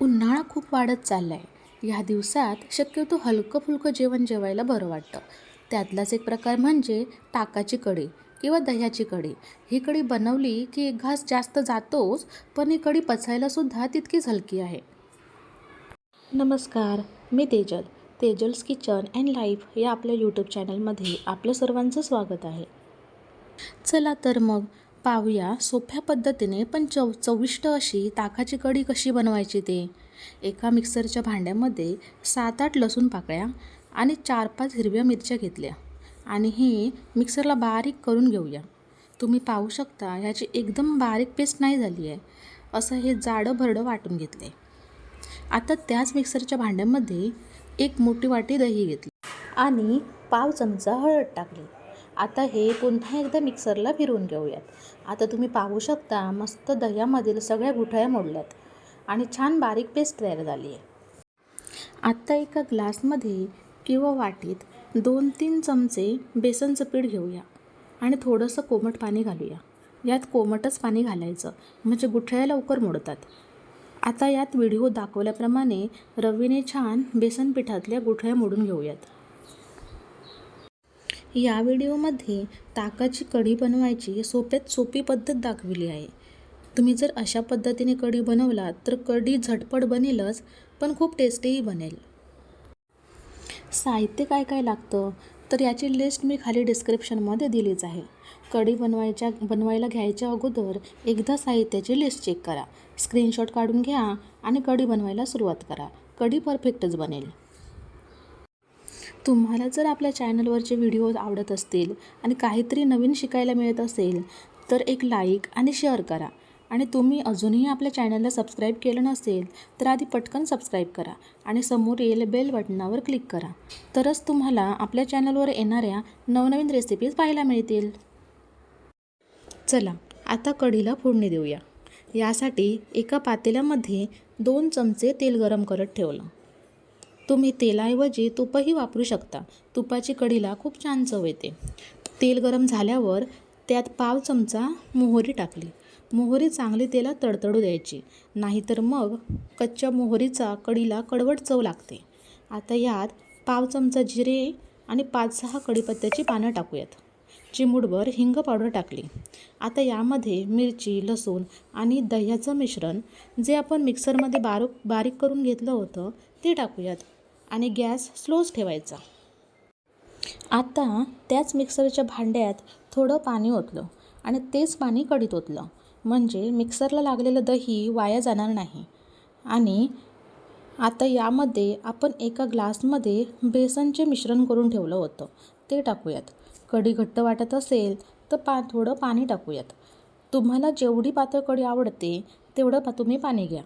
उन्हाळा खूप वाढत चालला आहे ह्या दिवसात शक्यतो हलकं फुलकं जेवण जेवायला बरं वाटतं. त्यातलाच एक प्रकार म्हणजे ताकाची कढी किंवा दह्याची कढी. ही कढी बनवली की एक घास जास्त जातोच पण ही कढी पचायलासुद्धा तितकीच हलकी आहे. नमस्कार मी Tejal. Tejal's kitchen and life या आपल्या यूट्यूब चॅनलमध्ये आपलं सर्वांचं स्वागत आहे. चला तर मग पाहूया सोप्या पद्धतीने पण चव चविष्ट अशी ताकाची कढी कशी बनवायची ते. एका मिक्सरच्या भांड्यामध्ये सात आठ लसूण पाकळ्या आणि चार पाच हिरव्या मिरच्या घेतल्या आणि हे मिक्सरला बारीक करून घेऊया. तुम्ही पाहू शकता ह्याची एकदम बारीक पेस्ट नाही झाली आहे. असं हे जाडं भरडं वाटून घेतलं. आहे आता त्याच मिक्सरच्या भांड्यामध्ये एक मोठी वाटी दही घेतली आणि पाव चमचा हळद टाकली. आता हे पुन्हा एकदा मिक्सरला फिरवून घेऊयात. आता तुम्ही पाहू शकता मस्त दह्यामधील सगळ्या गुठळ्या मोडल्यात आणि छान बारीक पेस्ट तयार झाली आहे आत्ता एका ग्लासमध्ये किंवा वाटीत दोन तीन चमचे बेसनचं पीठ घेऊया आणि थोडंसं कोमट पाणी घालूया. यात कोमटच पाणी घालायचं म्हणजे गुठळ्या लवकर मोडतात. आता यात व्हिडिओ दाखवल्याप्रमाणे रवीने छान बेसन पिठातल्या गुठळ्या मोडून घेऊयात. या व्हिडिओमध्ये ताकाची कढी बनवायची सोप्यात सोपी पद्धत दाखविली आहे. तुम्ही जर अशा पद्धतीने कढी बनवलात तर कढी झटपट बनेलच पण खूप टेस्टीही बनेल. साहित्य काय काय लागतं? तर याची लिस्ट मी खाली डिस्क्रिप्शनमध्ये दिलीच आहे. कढी बनवायच्या बनवायला घ्यायच्या अगोदर एकदा साहित्याची लिस्ट चेक करा. स्क्रीनशॉट काढून घ्या आणि कढी बनवायला सुरुवात करा. कढी परफेक्टच बनेल. तुम्हाला जर आपल्या चॅनलवरचे व्हिडिओज आवडत असतील आणि काहीतरी नवीन शिकायला मिळत असेल तर एक लाईक आणि शेअर करा. आणि तुम्ही अजूनही आपल्या चॅनलला सबस्क्राईब केलं नसेल तर आधी पटकन सबस्क्राईब करा आणि समोरील बेल बटनावर क्लिक करा. तरच तुम्हाला आपल्या चॅनलवर येणाऱ्या नवनवीन रेसिपीज पाहायला मिळतील. चला आता कढीला फोडणी देऊया. यासाठी एका पातेल्यामध्ये दोन चमचे तेल गरम करत ठेवलं. तुम्ही तेलाऐवजी तुपही वापरू शकता. तुपाची कढीला खूप छान चव येते. तेल गरम झाल्यावर त्यात पाव चमचा मोहरी टाकली. मोहरी चांगली तेलात तडतडू द्यायची. नाहीतर मग कच्च्या मोहरीचा कढीला कडवट चव लागते. आता यात पाव चमचा जिरे आणि पाच सहा कढीपत्त्याची पानं टाकूयात. चिमूटभर हिंग पावडर टाकली. आता यामध्ये मिरची लसूण आणि दह्याचं मिश्रण जे आपण मिक्सरमध्ये बारूक बारीक करून घेतलं होतं ते टाकूयात. आणि गॅस स्लोच ठेवायचा. आता त्याच मिक्सरच्या भांड्यात थोडं पाणी ओतलं आणि तेच पाणी कढीत ओतलं. म्हणजे मिक्सरला लागलेलं दही वाया जाणार नाही. आणि आता यामध्ये आपण एका ग्लासमध्ये बेसनचे मिश्रण करून ठेवलं होतं. ते टाकूयात. कढी घट्ट वाटत असेल तर पा थोडं पाणी टाकूयात. तुम्हाला जेवढी पातळ कढी आवडते तेवढं पा तुम्ही पाणी घ्या.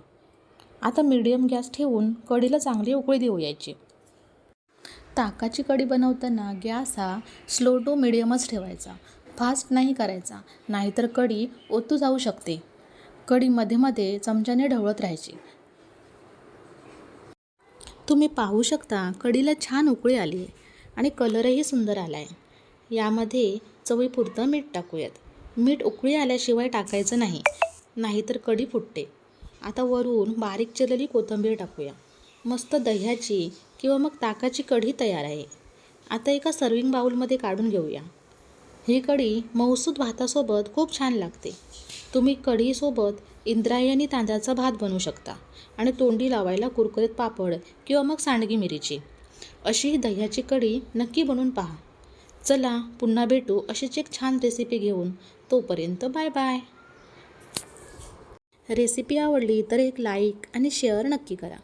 आता मीडियम गॅस ठेवून कढीला चांगली उकळी देऊ यायची. ताकाची कढी बनवताना गॅस हा स्लो टू मिडियमच ठेवायचा. फास्ट नाही करायचा नाहीतर कढी ओतू जाऊ शकते. कढी मध्ये मध्ये चमच्याने ढवळत राहायची. तुम्ही पाहू शकता कढीला छान उकळी आली आहे आणि कलरही सुंदर आला आहे यामध्ये चवीपुरतं मीठ टाकूयात. मीठ उकळी आल्याशिवाय टाकायचं नाही नाहीतर कढी फुटते. आता वरून बारीक चिरलेली कोथिंबीर टाकूया. मस्त दह्याची किंवा मग ताकाची कढी तयार आहे. आता एका सर्विंग बाउलमध्ये काढून घेऊया. ही कढी मौसूद भातासोबत खूप छान लागते. तुम्ही कढीसोबत इंद्रायणी तांदळाचा भात बनवू शकता आणि तोंडी लावायला कुरकुरीत पापड किंवा मग सांडगी मिरीची. अशी ही दह्याची कढी नक्की बनवून पहा. चला पुन्हा भेटू अशीच एक छान रेसिपी घेऊन. तोपर्यंत बाय बाय रेसिपी आवडली तर एक लाईक आणि शेअर नक्की करा.